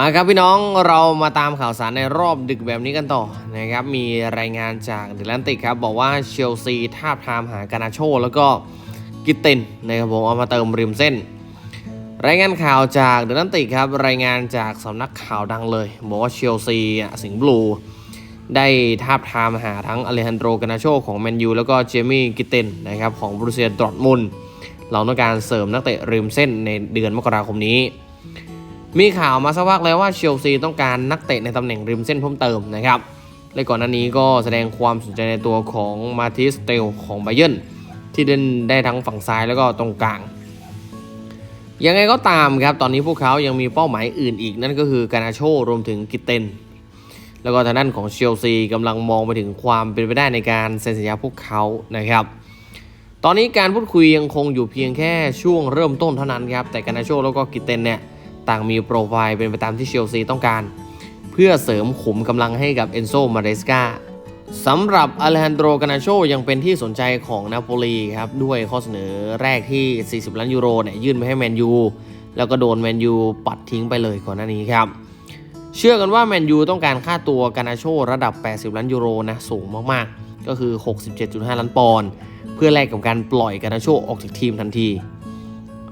มาครับพี่น้องเรามาตามข่าวสารในรอบดึกแบบนี้กันต่อนะครับ มีรายงานจากเดลันติกครับ บอกว่าเชลซีทาบทามหากานาโช แล้วก็กิตเตนนะครับผมเอามาเติมริมเส้น รายงานข่าวจากเดลันติกครับ รายงานจากสำนักข่าวดังเลย บอกว่าเชลซีสิงห์บลูได้ทาบทามหาทั้งอเลฮันโดรกานาโชของแมนยูแล้วก็เจมี่กิตเตนนะครับของบรูเซียดร์ทมุนเราต้องการเสริมนักเตะริมเส้นในเดือนมกราคมนี้ มีข่าวมาสักพักแล้วว่าเชลซีต้องการนักเตะในตำแหน่งริมเส้นเพิ่มเติมนะครับและก่อนหน้านี้ก็แสดงความสนใจในตัวของมาติสเตลของไบเยนที่เล่นได้ทั้งฝั่งซ้ายแล้วก็ตรงกลางยังไงก็ตามครับ ตอนนี้พวกเขายังมีเป้าหมายอื่นอีก นั่นก็คือกานาโชรวมถึงกิตเตน แล้วก็ทางด้านของเชลซีกำลังมองไปถึงความเป็นไปได้ในการเซ็นสัญญาพวกเขานะครับ ตอนนี้การพูดคุยยังคงอยู่เพียงแค่ช่วงเริ่มต้นเท่านั้นครับ แต่กานาโชแล้วก็กิตเตนเนี่ย ต่างมีโปรไฟล์เป็นไปตามที่เชลซีต้องการ เพื่อเสริมขุมกำลังให้กับเอนโซมาเรสกาสำหรับอเลฮันโดรกานาโชยังเป็นที่สนใจของนาโปลีครับด้วยข้อเสนอแรกที่ 40 ล้านยูโรเนี่ยยื่นไปให้แมนยูแล้วก็โดนแมนยูปัดทิ้งไปเลยก่อนหน้านี้ครับ เชื่อกันว่าแมนยูต้องการค่าตัวกานาโชระดับ 80 ล้านยูโรนะสูงมากๆ ก็คือ 67.5 ล้านปอนด์เพื่อแลกกับการปล่อยกานาโชออกจากทีมทันที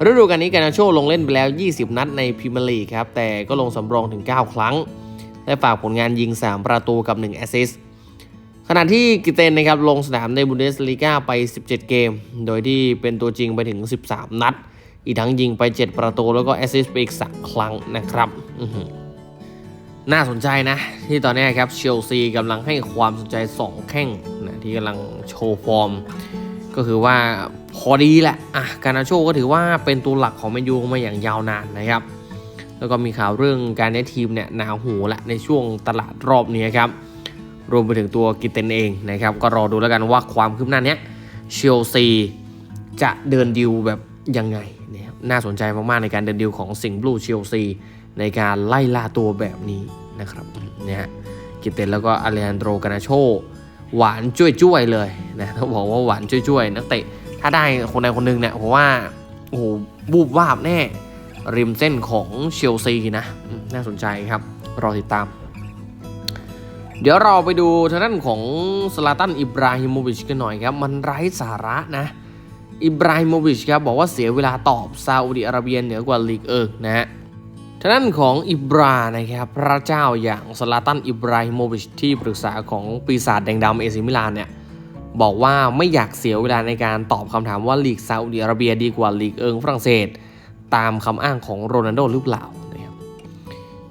ฤดูกาลนี้กานาโชลงเล่นไปแล้ว 20 นัดในพรีเมียร์ลีกครับ แต่ก็ลงสำรองถึง 9 ครั้ง และฝากผลงานยิง 3 ประตูกับ 1 แอสซิสต์ขณะที่กิเตนนะครับลงสนามในบุนเดสลีกาไป 17 เกม โดยที่เป็นตัวจริงไปถึง 13 นัด อีกทั้งยิงไป 7 ประตูแล้วก็แอสซิสต์ไปอีก 3 ครั้งนะครับน่าสนใจนะ ที่ตอนนี้ครับเชลซีกำลังให้ความสนใจ 2 แข้งนะที่กำลังโชว์ฟอร์ม ก็คือว่า พอดีแหละอะการนาโชก็ถือว่าเป็นตัวหลักของแมนยูมาอย่างยาวนานนะครับ แล้วก็มีข่าวเรื่องการได้ทีมเนี่ยหนาหูละในช่วงตลาดรอบนี้ครับ รวมไปถึงตัวกิเตนเองนะครับ ก็รอดูแล้วกันว่าความคืบหน้าเนี้ยเชลซีจะเดินดิวแบบยังไงเนี่ยน่าสนใจมากๆในการเดินดิวของสิงห์บลูเชลซีในการไล่ล่าตัวแบบนี้นะครับเนี่ยกิเตนแล้วก็อเลนโดรกานาโชหวานจ้วยๆเลยนะต้องบอกว่าหวานจ้วยๆนักเตะ ถ้าได้คนใดคนหนึ่งเนี่ยผมว่าโอ้โหบูบวาบแน่ ริมเส้นของเชลซีนะ น่าสนใจครับ รอติดตาม เดี๋ยวเราไปดูทางด้านของสลาตันอิบราฮิโมวิชกันหน่อยครับ มันไร้สาระนะ อิบราฮิโมวิชครับบอกว่าเสียเวลาตอบซาอุดิอาระเบียเหนือกว่าลีกเอิร์กนะฮะทางด้านของอิบรานะครับพระเจ้าอย่างสลาตันอิบราฮิโมวิชที่ปรึกษาของปีศาจแดงดำเอซิมิลานเนี่ย บอกว่าไม่อยากเสียเวลาในการตอบคำถามว่าลีกซาอุดิอาระเบียดีกว่าลีกเอิงฝรั่งเศส ตามคำอ้างของโรนัลโดหรือเปล่านะครับ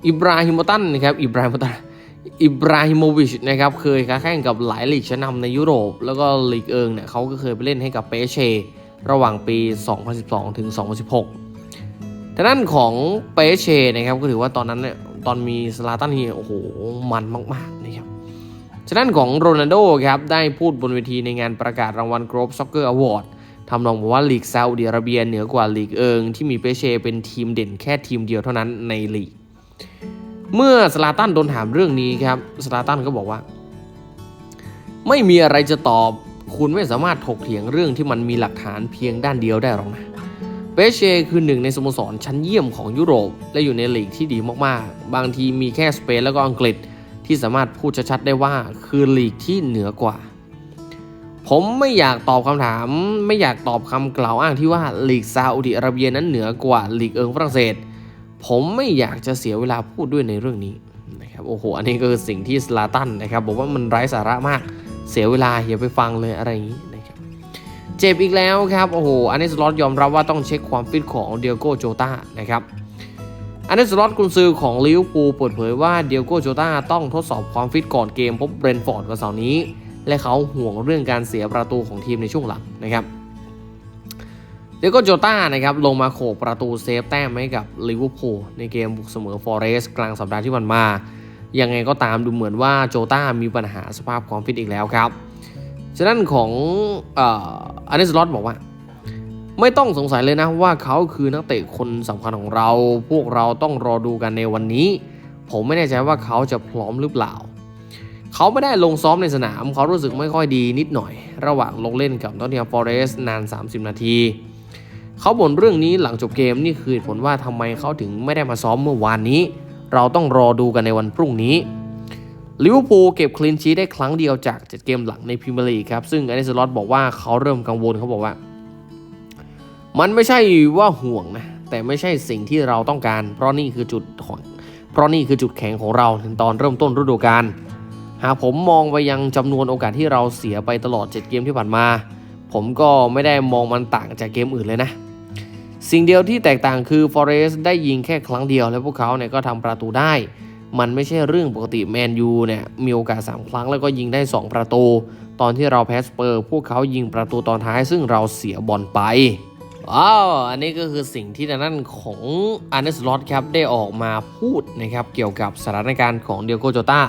อิบราฮิโมตันนะครับอิบราฮิโมตันอิบราฮิโมวิชนะครับเคยค้าแข่งกับหลายลีกชั้นนำในยุโรป แล้วก็ลีกเอิงเนี่ยเขาก็เคยไปเล่นให้กับเปเช่ระหว่างปี 2012 ถึง 2016ทางด้านของเปเชนะครับก็ถือว่าตอนนั้นเนี่ยตอนมีสลาตันเนี่โอ้โหมันมากๆนะครับ ทางด้นของโรนัลโดครับได้พูดบนเวทีในงานประกาศรางวัล Globe Soccer Award ทำนองบอกว่าลีกซาอุดิอาระเบียเหนือกว่าลีกเอิงที่มีเปเชเป็นทีมเด่นแค่ทีมเดียวเท่านั้นในลีก เมื่อสลาตันโดนถามเรื่องนี้ครับสลาตันก็บอกว่า ไม่มีอะไรจะตอบ คุณไม่สามารถถกเถียงเรื่องที่มันมีหลักฐานเพียงด้านเดียวได้หรอกนะเปเช่คือหนึ่งในสโมสรชั้นเยี่ยมของยุโรป และอยู่ในลีกที่ดีมากๆ บางทีมีแค่สเปนแล้วก็อังกฤษ ที่สามารถพูดชัดๆได้ว่าคือลีกที่เหนือกว่า ผมไม่อยากตอบคำถาม ไม่อยากตอบคำกล่าวอ้างที่ว่าลีกซาอุดิอาระเบียนั้นเหนือกว่าลีกเอิงฝรั่งเศส ผมไม่อยากจะเสียเวลาพูดด้วยในเรื่องนี้นะครับโอ้โหอันนี้ก็คือสิ่งที่สลาตันนะครับบอกว่ามันไร้สาระมากเสียเวลาอย่าไปฟังเลยอะไรอย่างนี้นะครับเจ็บอีกแล้วครับโอ้โหอันนี้สล็อตยอมรับว่าต้องเช็คความฟิตของเดียโก้โจตานะครับ อันนี้สล็อตกุนซือของลิเวอร์พูลเปิดเผยว่าเดียโกโจตาต้องทดสอบความฟิตก่อนเกมพบเบรนฟอร์ดวันเสาร์นี้ และเขาห่วงเรื่องการเสียประตูของทีมในช่วงหลังนะครับเดียโกโจตานะครับลงมาโขกประตูเซฟแต้มให้กับลิเวอร์พูลในเกมบุกเสมอฟอเรสต์กลางสัปดาห์ที่ผ่านมายังไงก็ตามดูเหมือนว่าโจต้ามีปัญหาสภาพความฟิตอีกแล้วครับฉะนั้นของอันนี้สล็อตบอกว่า ไม่ต้องสงสัยเลยนะว่าเขาคือนักเตะคนสำคัญของเรา พวกเราต้องรอดูกันในวันนี้ ผมไม่แน่ใจว่าเขาจะพร้อมหรือเปล่า เขาไม่ได้ลงซ้อมในสนาม เขารู้สึกไม่ค่อยดีนิดหน่อย ระหว่างลงเล่นกับนอตเทียมฟอเรสต์นาน 30 นาที เขาบ่นเรื่องนี้หลังจบเกมนี่คือผลว่าทำไมเขาถึงไม่ได้มาซ้อมเมื่อวานนี้ เราต้องรอดูกันในวันพรุ่งนี้ลิเวอร์พูลเก็บคลีนชีได้ครั้งเดียวจาก 7 เกมหลังในพรีเมียร์ลีกครับซึ่งอันเดอร์สลอตบอกว่าเขาเริ่มกังวลเขาบอกว่า มันไม่ใช่ว่าห่วงนะ แต่ไม่ใช่สิ่งที่เราต้องการ เพราะนี่คือจุดของเพราะนี่คือจุดแข็งของเราในตอนเริ่มต้นฤดูกาลหากผมมองไปยังจำนวนโอกาสที่เราเสียไปตลอด 7 เกมที่ผ่านมา ผมก็ไม่ได้มองมันต่างจากเกมอื่นเลยนะ สิ่งเดียวที่แตกต่างคือ Forest ได้ยิงแค่ครั้งเดียวแล้วพวกเขาเนี่ยก็ทำประตูได้มันไม่ใช่เรื่องปกติแมนยูเนี่ยมีโอกาส 3 ครั้งแล้วก็ยิงได้ 2 ประตู ตอนที่เราแพ้สเปอร์ พวกเขายิงประตูตอนท้ายซึ่งเราเสียบอลไป ว้าว อันนี้ก็คือสิ่งที่ทางด้นของอันเดอร์สล็อตครับได้ออกมาพูดนะครับเกี่ยวกับสถานการณ์ของเดียโกโจตา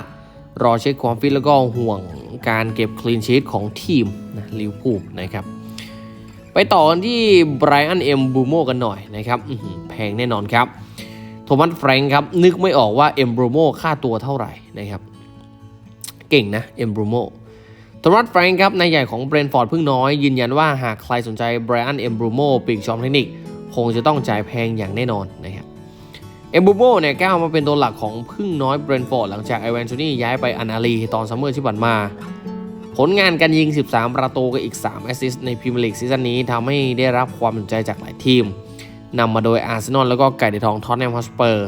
รอเช็คความฟิตแล้วก็ห่วงการเก็บคลีนชีตของทีมนะลิวพูลนะครับ ไปต่อกันที่ไบรอันเอ็มบูโมกันหน่อยนะครับแพงแน่นอนครับ โทมัสแฟรงค์ครับ นึกไม่ออกว่าเอ็มบรูโมค่าตัวเท่าไหร่นะครับ เก่งนะเอ็มบรูโม โทมัสแฟรงค์ครับนายใหญ่ของเบรนฟอร์ดพึ่งน้อย ยืนยันว่าหากใครสนใจไบรอันเอมบรูโมปีกชอมเทคนิค คงจะต้องจ่ายแพงอย่างแน่นอนนะครับเอมบรูโมเนี่ยก้าวมาเป็นตัวหลักของพึ่งน้อยเบรนฟอร์ดหลังจากไอแวนโทนี่ย้ายไปอันอาลีตอนซัมเมอร์ที่ผ่านมา ผลงานการยิง 13 ประตูกับอีก 3 แอสซิสต์ในพรีเมียร์ลีกซีซั่นนี้ทำให้ได้รับความสนใจจากหลายทีมนำมาโดยอาร์เซนอลแล้วก็ไก่เดทองท็อตแนมฮอสเปอร์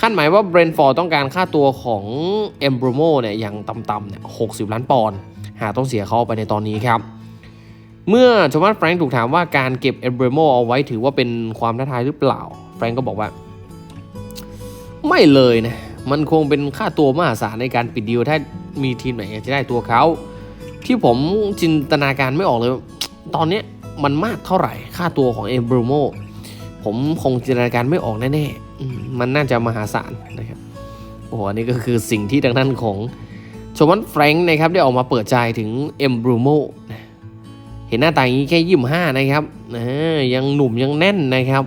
คาดหมายว่าเบรนฟอร์ดต้องการค่าตัวของเอมบรูโมเนี่ยอย่างต่ำๆเนี่ย60ล้านปอนด์หากต้องเสียเขาไปในตอนนี้ครับ เมื่อโทมัสแฟรงค์ถูกถามว่าการเก็บเอมบรูโมเอาไว้ถือว่าเป็นความท้าทายหรือเปล่า แฟรงค์ก็บอกว่า ไม่เลยนะ มันคงเป็นค่าตัวมหาศาลในการปิดดีลถ้ามีทีมไหนอยากจะได้ตัวเขาที่ผมจินตนาการไม่ออกเลย ตอนนี้มันมากเท่าไหร่ค่าตัวของเอมบรูโมผมคงจินตนาการไม่ออกแน่ๆ มันน่าจะมหาศาลนะครับโอ้โหอันนี้ก็คือสิ่งที่ทางด้านของโชมันแฟรงค์นะครับได้ออกมาเปิดใจถึงเอ็มบรูโมเห็นหน้าตาอย่างนี้แค่ยี่สิบห้านะครับนะยังหนุ่มยังแน่นนะครับ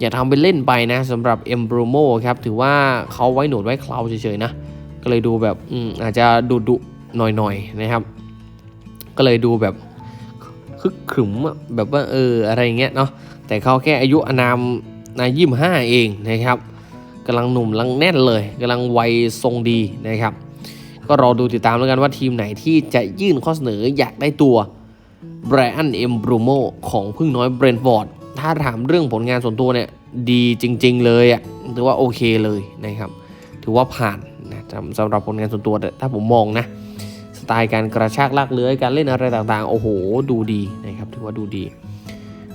อย่าทำเป็นเล่นไปนะสำหรับเอ็มบรูโมครับถือว่าเขาไว้หนวดไว้เคราเฉยๆนะ ก็เลยดูแบบอือาจจะดุดุหน่อยๆนะครับ ก็เลยดูแบบคึกขรึมแบบว่าเอออะไรเงี้ยเนาะแต่เขาแค่อายุอานาม นายยี่ห้าเองนะครับกำลังหนุ่มลังแน่นเลยกำลังวัยทรงดีนะครับ ก็รอดูติดตามแล้วกันว่าทีมไหนที่จะยื่นข้อเสนออยากได้ตัวไบรอันเอ็มบรูโมของพึ่งน้อยเบรนฟอร์ดถ้าถามเรื่องผลงานส่วนตัวเนี่ยดีจริง ๆ เลยอะ่ะถือว่าโอเคเลยนะครับ ถือว่าผ่านนะสำหรับผลงานส่วนตัวถ้าผมมองนะสไตล์การกระชากลากเลื้อยการเล่นอะไรต่างๆ โอ้โห ดูดีนะครับถือว่าดูดี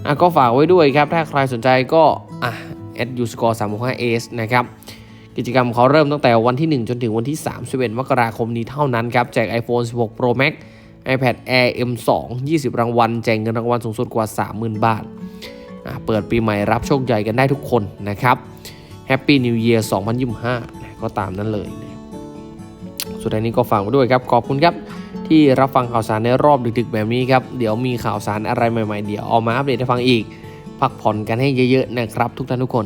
อะก็ฝากไว้ด้วยครับ ถ้าใครสนใจก็อะ at u score 3 5 s นะครับ กิจกรรมเขาเริ่มตั้งแต่วันที่ 1 จนถึงวันที่ 31 มกราคมนี้เท่านั้นครับ แจก iPhone 16 Pro Max iPad Air M2 20 รางวัล แจกเงินรางวัลสูงสุดกว่า 30,000 บาทอะเปิดปีใหม่รับโชคใหญ่กันได้ทุกคนนะครับ Happy New Year 2025นะก็ตามนั้นเลย สุดท้ายนี้ก็ฝากไว้ด้วยครับ ขอบคุณครับ ที่รับฟังข่าวสารในรอบดึกๆแบบนี้ครับ เดี๋ยวมีข่าวสารอะไรใหม่ๆ เดี๋ยวเอามาอัปเดตให้ฟังอีก พักผ่อนกันให้เยอะๆนะครับทุกท่านทุกคน